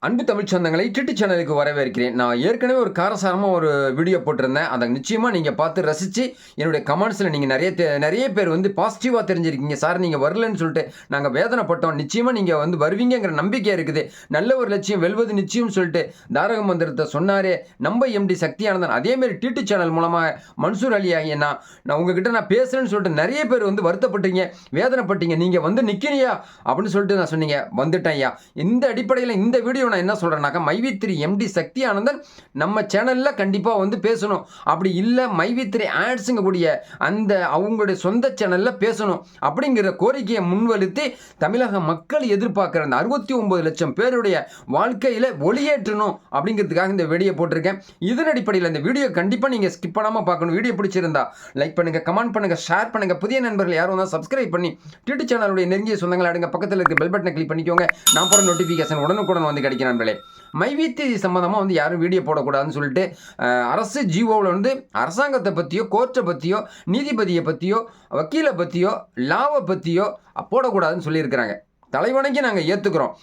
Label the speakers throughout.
Speaker 1: அன்பு தமிழ் சொந்தங்களை டிட்டு சேனலுக்கு வரவேற்கிறேன். நான் ஏற்கனவே ஒரு காரசாரமாக ஒரு வீடியோ போட்டிருந்தேன். அதை நிச்சயமாக நீங்கள் பார்த்து ரசித்து என்னுடைய கமெண்ட்ஸில் நீங்கள் நிறைய தெ- நிறைய பேர் வந்து பாசிட்டிவாக தெரிஞ்சிருக்கீங்க. சார் நீங்கள் வரலன்னு சொல்லிட்டு நாங்கள் வேதனைப்பட்டோம். நிச்சயமாக நீங்கள் வந்து வருவீங்கங்கிற நம்பிக்கை இருக்குது. நல்ல ஒரு லட்சியம் வெல்வது நிச்சயம் சொல்லிட்டு தாரக மந்திரத்தை சொன்னாரே. நம்ம எம்டி சக்தியானந்தன். அதேமாரி டிட்டு சேனல் மூலமாக மன்சூர் அலி ஆகிய நான் நான் உங்ககிட்ட நான் பேசுகிறேன்னு சொல்லிட்டு நிறைய பேர் வந்து வருத்தப்பட்டீங்க. வேதனைப்பட்டீங்க. நீங்கள் வந்து நிற்கிறியா அப்படின்னு சொல்லிட்டு நான் சொன்னீங்க. வந்துட்டேன் ஐயா. இந்த அடிப்படையில் இந்த வீடியோ நான் என்ன சொல்கிறேன்னாக்கா மைவித்திரி எம்டி சக்தி ஆனந்தன் நம்ம சேனலில் கண்டிப்பாக வந்து பேசணும். அப்படி இல்லை மைவித்திரி ஆட்ஸுங்க கூடிய அந்த அவங்களுடைய சொந்த சேனலில் பேசணும் அப்படிங்கிற கோரிக்கையை முன்வலுத்தி தமிழக மக்கள் எதிர்பார்க்குற அந்த அறுபத்தி ஒன்பது லட்சம் பேருடைய வாழ்க்கையில் ஒளியேற்றணும் அப்படிங்கிறதுக்காக இந்த வீடியோ போட்டிருக்கேன். இதன் அடிப்படையில் இந்த வீடியோ கண்டிப்பாக நீங்கள் ஸ்கிப் பண்ணாமல் பார்க்கணும். வீடியோ பிடிச்சிருந்தா லைக் பண்ணுங்கள் கமெண்ட் பண்ணுங்கள் ஷேர் பண்ணுங்கள் புதிய நண்பர்கள் யாரும் தான் சப்ஸ்கிரைப் பண்ணி ட்விட்டு சேனலுடைய நெருங்கிய சொந்தங்கள் அடுங்க. பக்கத்தில் இருக்க பெல் பட்டனை கிளிக் பண்ணிக்கோங்க. நான் போகிற நோட்டிஃபிகேஷன் உடனுக்குடன் வந்து கிடைக்கும். நண்பர்களே. மைவீத்தி சம்மந்தமாக வந்து யாரும் வீடியோ போடக்கூடாதுன்னு சொல்லிட்டு அஹ், அரசு ஜிஓவில் வந்து அரசாங்கத்தை பற்றியோ கோர்ட்டை பற்றியோ நீதிபதியை பற்றியோ வக்கீலை பற்றியோ லாவை பற்றியோ போடக்கூடாதுன்னு சொல்லியிருக்கிறாங்க. தலைவணங்கி நாங்கள் ஏற்றுக்கிறோம்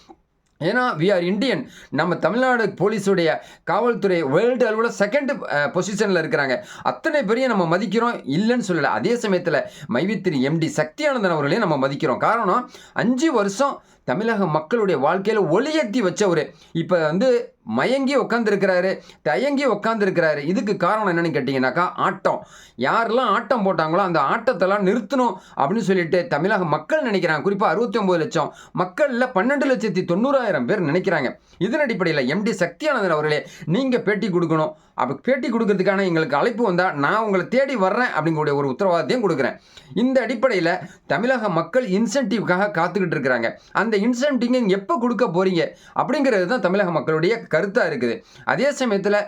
Speaker 1: ஏன்னா வி ஆர் இந்தியன் நம்ம தமிழ்நாடு போலீஸுடைய காவல்துறை வேர்ல்டு அளவில் செகண்ட் பொசிஷனில் இருக்கிறாங்க. அத்தனை பெரிய நம்ம மதிக்கிறோம் இல்லைன்னு சொல்லலை. அதே சமயத்தில் மைவித்திரி எம்டி சக்தியானந்தன் அவர்களையும் நம்ம மதிக்கிறோம். காரணம் அஞ்சு வருஷம் தமிழக மக்களுடைய வாழ்க்கையில் ஒளியேற்றி வச்சவர். இப்போ வந்து மயங்கி உட்காந்துருக்கிறாரு தயங்கி உட்காந்துருக்கிறாரு இதுக்கு காரணம் என்னன்னு கேட்டிங்கனாக்கா ஆட்டம். யாரெல்லாம் ஆட்டம் போட்டாங்களோ அந்த ஆட்டத்தெல்லாம் நிறுத்தணும் அப்படின்னு சொல்லிட்டு தமிழக மக்கள் நினைக்கிறாங்க. குறிப்பாக அறுபத்தி ஒம்பது லட்சம் மக்களில் பன்னெண்டு லட்சத்தி தொண்ணூறாயிரம் பேர் நினைக்கிறாங்க. இதன் அடிப்படையில் எம்டி சக்தியானந்தன் அவர்களே நீங்கள் பேட்டி கொடுக்கணும். அப்போ பேட்டி கொடுக்கறதுக்கான எங்களுக்கு அழைப்பு வந்தால் நான் உங்களை தேடி வர்றேன் அப்படிங்கக்கூடிய ஒரு உத்தரவாதத்தையும் கொடுக்குறேன். இந்த அடிப்படையில் தமிழக மக்கள் இன்சென்டிவ்காக காத்துக்கிட்டு இருக்கிறாங்க. அந்த இன்சென்டிவ் எப்போ கொடுக்க போகிறீங்க அப்படிங்கிறது தான் தமிழக மக்களுடைய கருத்தாக இருக்குது. அதே சமயத்தில்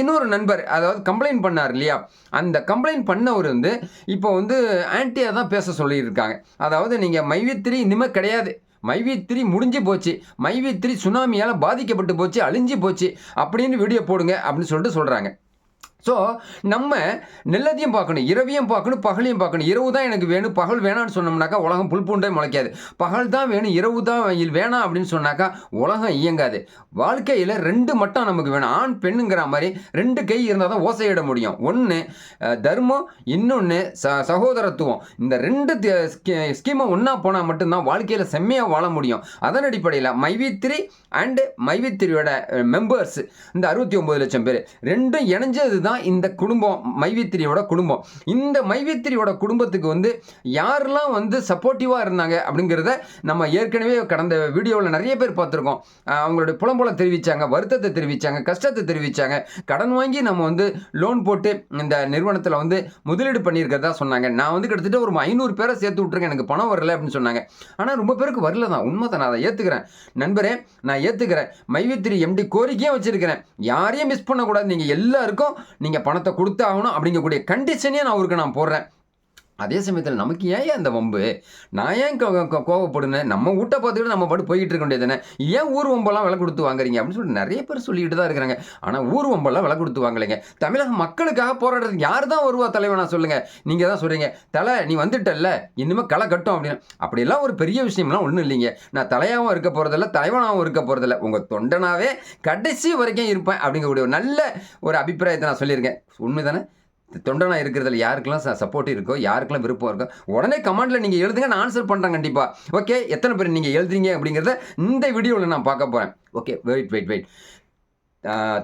Speaker 1: இன்னொரு நண்பர் அதாவது கம்ப்ளைண்ட் பண்ணார் இல்லையா? அந்த கம்ப்ளைண்ட் பண்ணவர் வந்து இப்போ வந்து ஆன்டியாக தான் பேச சொல்லியிருக்காங்க. அதாவது நீங்கள் மைவித்திரி இனிமேல் கிடையாது. மைவித்திரி முடிஞ்சு போச்சு. மைவித்திரி சுனாமியால் பாதிக்கப்பட்டு போச்சு அழிஞ்சு போச்சு. அப்படின்னு வீடியோ போடுங்க அப்படின்னு சொல்லிட்டு சொல்கிறாங்க ஸோ நம்ம நல்லதையும் பார்க்கணும் இரவையும் பார்க்கணும் பகலையும் பார்க்கணும். இரவு தான் எனக்கு வேணும் பகல் வேணாம்னு சொன்னோம்னாக்கா உலகம் புல்பூண்டே முளைக்காது. பகல் தான் வேணும் இரவு தான் வேணாம் அப்படின்னு சொன்னாக்கா உலகம் இயங்காது. வாழ்க்கையில் ரெண்டு மட்டும் நமக்கு வேணும். ஆண் பெண்ணுங்கிற மாதிரி ரெண்டு கை இருந்தால் தான் ஓசையிட முடியும். ஒன்று தர்மம் இன்னொன்று ச சகோதரத்துவம். இந்த ரெண்டு ஸ்கீமை ஒன்றா போனால் மட்டும்தான் வாழ்க்கையில் செம்மையாக வாழ முடியும். அதன் அடிப்படையில் மைவித்திரி அண்டு மைவித்திரியோட மெம்பர்ஸ் இந்த அறுபத்தி ஒம்பது லட்சம் பேர். ரெண்டும் இணைஞ்சது தான் இந்த குடும்பம் மைவித்திரியோட குடும்பம். இந்த மைவித்திரியோட குடும்பத்துக்கு வந்து யாரெல்லாம் வந்து சப்போர்ட்டிவாக இருந்தாங்க அப்படிங்கிறத நம்ம ஏற்கனவே கடந்த வீடியோவில் நிறைய பேர் பார்த்துருக்கோம். அவங்களுடைய புலம்புல தெரிவித்தாங்க வருத்தத்தை தெரிவித்தாங்க கஷ்டத்தை தெரிவித்தாங்க கடன் வாங்கி நம்ம வந்து லோன் போட்டு இந்த நிறுவனத்தில் வந்து முதலீடு பண்ணியிருக்கிறதா சொன்னாங்க. நான் வந்து கிட்டத்தட்ட ஒரு ஐநூறு பேரை சேர்த்து விட்ருக்கேன் எனக்கு பணம் வரல அப்படின்னு சொன்னாங்க. ஆனால் ரொம்ப பேருக்கு வரல தான். உண்மை தான் நான் அதை ஏற்றுக்கிறேன் நண்பரே நான் ஏற்றுக்கிறேன் மைவித்திரி எம்டி கோரிக்கையும் வச்சுருக்கிறேன். யாரையும் மிஸ் பண்ணக்கூடாது. நீங்கள் எல்லாருக்கும் நீங்கள் பணத்தை கொடுத்தாகணும் அப்படிங்கக்கூடிய கண்டிஷனையும் நான் அவருக்கு நான் போடுறேன். அதே சமயத்தில் நமக்கு ஏன் அந்த வம்பு? நான் ஏன் கோ- கோவப்படுனேன்? நம்ம வீட்டை பார்த்துக்கிட்டு நம்ம பாட்டு போய்கிட்டு இருக்க வேண்டியது ஏன் ஊர் வம்பெல்லாம் விலை கொடுத்து வாங்குறீங்க? அப்படின்னு சொல்லிட்டு நிறைய பேர் சொல்லிட்டு தான் இருக்கிறாங்க. ஆனால் ஊர் வம்பெல்லாம் விலை கொடுத்து வாங்கலைங்க. தமிழக மக்களுக்காக போராடுறதுக்கு யார் தான் வருவா தலைவனா சொல்லுங்கள் நீங்கள் தான் சொல்கிறீங்க தலை நீ வந்துட்டல்ல. இனிமேல் களை கட்டும் அப்படின்னு. அப்படியெல்லாம் ஒரு பெரிய விஷயம்லாம் ஒன்றும் இல்லைங்க. நான் தலையாகவும் இருக்க போகிறதில்ல தலைவனாகவும் இருக்க போகிறதில்ல உங்கள் தொண்டனாவே கடைசி வரைக்கும் இருப்பேன் அப்படிங்கக்கூடிய ஒரு நல்ல ஒரு அபிப்பிராயத்தை நான் சொல்லியிருக்கேன். உண்மைதானே? தொண்டனாக இருக்கிறதுல யாருக்கெல்லாம் சப்போர்ட் இருக்கோ யாருக்கெல்லாம் விருப்பம் இருக்கோ உடனே கமெண்ட்ல நீங்கள் எழுதுங்க நான் ஆன்சர் பண்ணுறேன் கண்டிப்பாக ஓகே எத்தனை பேர் நீங்கள் எழுதுறீங்க அப்படிங்கிறத இந்த வீடியோவில் நான் பார்க்க போகிறேன் okay wait wait wait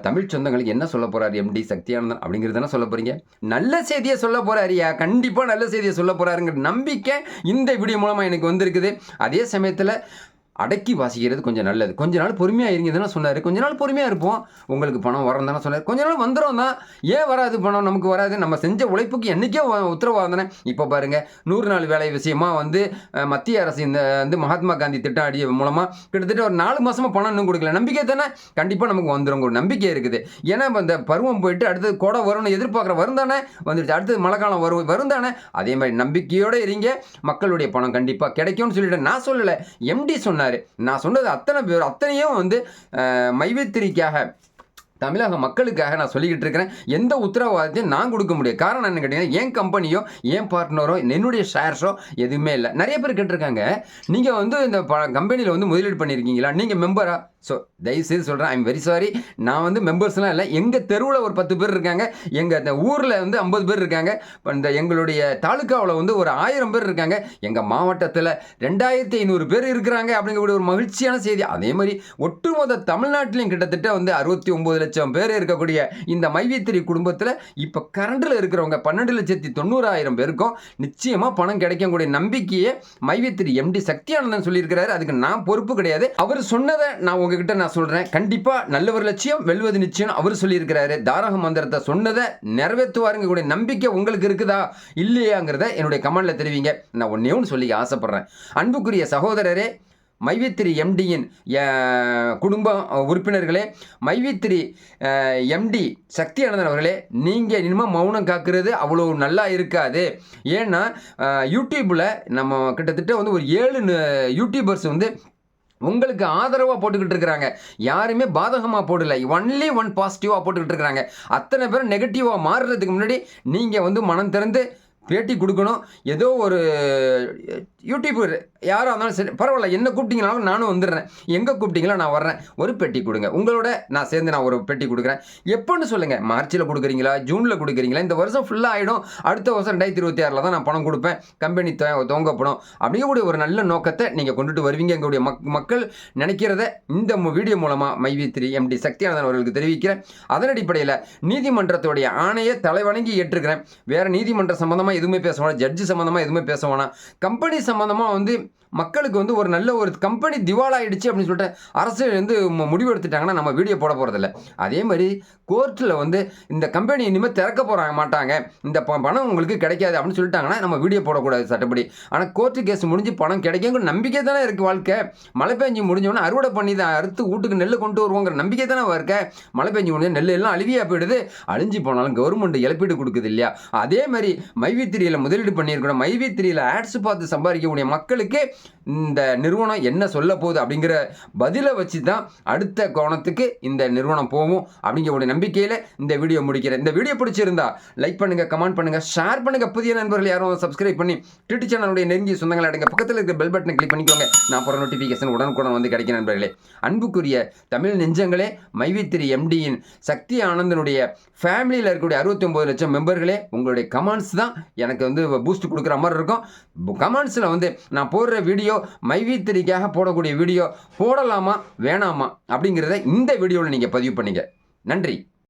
Speaker 1: Tamil சொந்தங்களுக்கு என்ன சொல்ல போகிறார் எம்டி சக்தியானந்தன் அப்படிங்கிறதான சொல்ல போகிறீங்க நல்ல செய்தியை சொல்ல போகிறாரியா கண்டிப்பாக நல்ல செய்தியை சொல்ல போகிறாருங்கிற நம்பிக்கை இந்த வீடியோ மூலமாக எனக்கு வந்திருக்குது. அதே சமயத்தில் அடக்கி வாசிக்கிறது கொஞ்சம் நல்லது. கொஞ்ச நாள் பொறுமையாக இருங்க தானே சொன்னார். கொஞ்ச நாள் பொறுமையாக இருப்போம். உங்களுக்கு பணம் வரோம் தானே சொன்னார். கொஞ்ச நாள் வந்துடும் தான். ஏன் வராது பணம்? நமக்கு வராது. நம்ம செஞ்ச உழைப்புக்கு என்றைக்கே உத்தரவாதம் தானே. இப்போ பாருங்கள் நூறு நாள் வேலை விஷயமாக வந்து மத்திய அரசு இந்த வந்து மகாத்மா காந்தி திட்டம் அடி மூலமாக கிட்டத்தட்ட ஒரு நாலு மாதமாக பணம் இன்னும் கொடுக்கல. நம்பிக்கை தானே? கண்டிப்பாக நமக்கு வந்துடும் ஒரு நம்பிக்கை இருக்குது. ஏன்னா இப்போ இந்த பருவம் போயிட்டு அடுத்தது கோடை வரும்னு எதிர்பார்க்குற வரும் தானே? வந்துடுச்சு அடுத்தது மழை காலம் வரும் வரும் தானே? அதே மாதிரி நம்பிக்கையோடு இருங்க. மக்களுடைய பணம் கண்டிப்பாக கிடைக்கும்னு சொல்லிட்டு நான் சொல்லலை. எம்டி சொன்னார். நான் சொன்னது அத்தனை பேர் அத்தனையும் வந்து மைவேத்திரிக்காக தமிழக மக்களுக்காக நான் சொல்லிக்கிட்டு இருக்கிறேன். எந்த உத்தரவாதத்தையும் நான் கொடுக்க முடியும் காரணம் என்ன கேட்டீங்கன்னா என் கம்பெனியோ என் பார்ட்னரோ என்னுடைய ஷேர்ஸோ எதுவுமே இல்லை. நிறைய பேர் கேட்டிருக்காங்க. நீங்கள் வந்து இந்த ப கம்பெனியில் வந்து முதலீடு பண்ணியிருக்கீங்களா? நீங்கள் மெம்பராக ஸோ தயவுசெய்து சொல்கிறேன் ஐம் வெரி சாரி நான் வந்து மெம்பர்ஸ்லாம் இல்லை. எங்கள் தெருவில் ஒரு பத்து பேர் இருக்காங்க. எங்கள் இந்த ஊரில் வந்து ஐம்பது பேர் இருக்காங்க. இப்போ இந்த எங்களுடைய தாலுக்காவில் வந்து ஒரு ஆயிரம் பேர் இருக்காங்க. எங்கள் மாவட்டத்தில் ரெண்டாயிரத்தி ஐநூறு பேர் இருக்கிறாங்க அப்படிங்கக்கூடிய ஒரு மகிழ்ச்சியான செய்தி. அதே மாதிரி ஒட்டுமொத்த தமிழ்நாட்டிலையும் கிட்டத்தட்ட வந்து அறுபத்தி ஒம்பது லட்சம் பேர் இருக்கக்கூடிய இந்த மைவித்திரி குடும்பத்தில் இப்போ கரண்டில் இருக்கிறவங்க பன்னெண்டு லட்சத்தி தொண்ணூறாயிரம் பேருக்கும் நிச்சயமாக பணம் கிடைக்கக்கூடிய நம்பிக்கையை மைவித்திரி எம்டி சக்தியானந்தன் சொல்லியிருக்கிறாரு. அதுக்கு நான் பொறுப்பு கிடையாது. அவர் சொன்னதை நான் உங்ககிட்ட நான் சொல்கிறேன் கண்டிப்பாக நல்லவர் லட்சியம் வெல்வது நிச்சயம். அவர் சொல்லியிருக்கிறாரு. தாரக மந்திரத்தை சொன்னதை நிறைவேற்றுவாருங்க. கூடிய நம்பிக்கை உங்களுக்கு இருக்குதா? இல்லையாங்கிறத என்னுடைய கமெண்டில் தெரிவிங்க. நான் ஒன்றே ஒன்று சொல்லி ஆசைப்பட்றேன். அன்புக்குரிய சகோதரரே மைவித்திரி எம்டியின் குடும்ப உறுப்பினர்களே மைவித்திரி எம்டி சக்தி ஆனந்தன் அவர்களே நீங்கள் இனிமேல் மௌனம் காக்கிறது அவ்வளோ நல்லா இருக்காது. ஏன்னா யூடியூப்பில் நம்ம கிட்டத்தட்ட வந்து ஒரு ஏழு யூடியூபர்ஸ் வந்து உங்களுக்கு ஆதரவாக போட்டுக்கிட்டு இருக்கிறாங்க. யாருமே பாதகமாக போடல. ஒன்லி ஒன் பாசிட்டிவாக போட்டுக்கிட்டு இருக்கிறாங்க. அத்தனை பேரும் நெகட்டிவாக மாறுறதுக்கு முன்னாடி நீங்கள் வந்து மனம் திறந்து பேட்டி கொடுக்கணும். ஏதோ ஒரு யூடியூபர் யாராக இருந்தாலும் சரி பரவாயில்ல. என்ன கூப்பிட்டீங்கனாலும் நானும் வந்துடுறேன். எங்கே கூப்பிட்டீங்களோ நான் வர்றேன். ஒரு பெட்டி கொடுங்க. உங்களோட நான் சேர்ந்து நான் ஒரு பெட்டி கொடுக்குறேன். எப்போன்னு சொல்லுங்கள் மார்ச்சில் கொடுக்குறீங்களா? ஜூனில் கொடுக்குறீங்களா? இந்த வருஷம் ஃபுல்லாக ஆகிடும் அடுத்த வருஷம் ரெண்டாயிரத்தி இருபத்தி ஆறில் தான் நான் பணம் கொடுப்பேன். கம்பெனி துவங்கப்படும் அப்படிங்கக்கூடிய ஒரு நல்ல நோக்கத்தை நீங்கள் கொண்டுட்டு வருவீங்க. எங்களுடைய மக் மக்கள் நினைக்கிறத இந்த வீடியோ மூலமாக மைவி எம்டி சக்தியானந்தன் அவர்களுக்கு தெரிவிக்கிறேன். அதன் அடிப்படையில் நீதிமன்றத்துடைய ஆணையை தலைவணங்கி ஏற்றுக்கிறேன். வேறு நீதிமன்றம் சம்மந்தமாக எதுவுமே பேச வேணாம். ஜட்ஜு சம்மந்தமாக எதுவுமே பேச வேணாம். கம்பெனி சம்மந்தமாக வந்து மக்களுக்கு வந்து ஒரு நல்ல ஒரு கம்பெனி திவாலாயிடுச்சு அப்படின்னு சொல்லிட்டு அரசு வந்து முடிவு எடுத்துட்டாங்கன்னா நம்ம வீடியோ போட போகிறதில்ல அதே மாதிரி கோர்ட்டில் வந்து இந்த கம்பெனி இனிமேல் திறக்க போகிறாங்க மாட்டாங்க. இந்த ப- பணம் உங்களுக்கு கிடைக்காது அப்படின்னு சொல்லிட்டாங்கன்னா நம்ம வீடியோ போடக்கூடாது சட்டப்படி. ஆனால் கோர்ட்டு கேஸ் முடிஞ்சு பணம் கிடைக்குங்கிற நம்பிக்கை தானே இருக்குது வாழ்க்கை. மழை பெஞ்சு முடிஞ்சோடனே அறுவடை பண்ணி தான் அறுத்து வீட்டுக்கு நெல் கொண்டு வருவோங்கிற நம்பிக்கை தானே இருக்க? மழை பெஞ்சு முடிஞ்ச நெல் எல்லாம் அழுவியா போயிடுது. அழிஞ்சு போனாலும் கவர்மெண்ட் இழப்பீடு கொடுக்குது இல்லையா? அதே மாதிரி மைவித்திரியில் முதலீடு பண்ணியிருக்கணும் மைவித்திரியில் ஆட்ஸ் பார்த்து சம்பாதிக்கக்கூடிய மக்களுக்கு இந்த நிறுவனம் என்ன சொல்ல போகுது அப்படிங்கிற பதிலை வச்சு தான் அடுத்த கோணத்துக்கு இந்த நிறுவனம் போகும் அப்படிங்கிற நம்பிக்கையில் இந்த வீடியோ முடிக்கிறேன். இந்த வீடியோ பிடிச்சிருந்தா லைக் பண்ணுங்கள் கமெண்ட் பண்ணுங்கள் ஷேர் பண்ணுங்கள் புதிய நண்பர்கள் யாரும் சப்ஸ்கிரைப் பண்ணி ட்விட்டர் சேனலுடைய நெருங்கிய சொந்தங்களை அடங்க. பக்கத்தில் இருக்கிற பெல் பட்டனை கிளிக் பண்ணிக்கோங்க. நான் போகிற நோட்டிஃபிகேஷன் உடனுக்குடன் வந்து கிடைக்கும் நண்பர்களே. அன்புக்குரிய தமிழ் நெஞ்சங்களே மைவித்திரி எம்டியின் சக்தி ஆனந்தனுடைய ஃபேமிலியில் இருக்கக்கூடிய அறுபத்தி ஒம்பது லட்சம் மெம்பர்களே உங்களுடைய கமெண்ட்ஸ் தான் எனக்கு வந்து பூஸ்ட் கொடுக்குற மாதிரி இருக்கும். கமெண்ட்ஸில் வந்து நான் போடுற வீடியோ மைவித்திரிக்காக போடக்கூடிய வீடியோ போடலாமா வேணாமா அப்படிங்கிறத இந்த வீடியோவில் நீங்கள் பதிவு பண்ணுங்கள் நன்றி.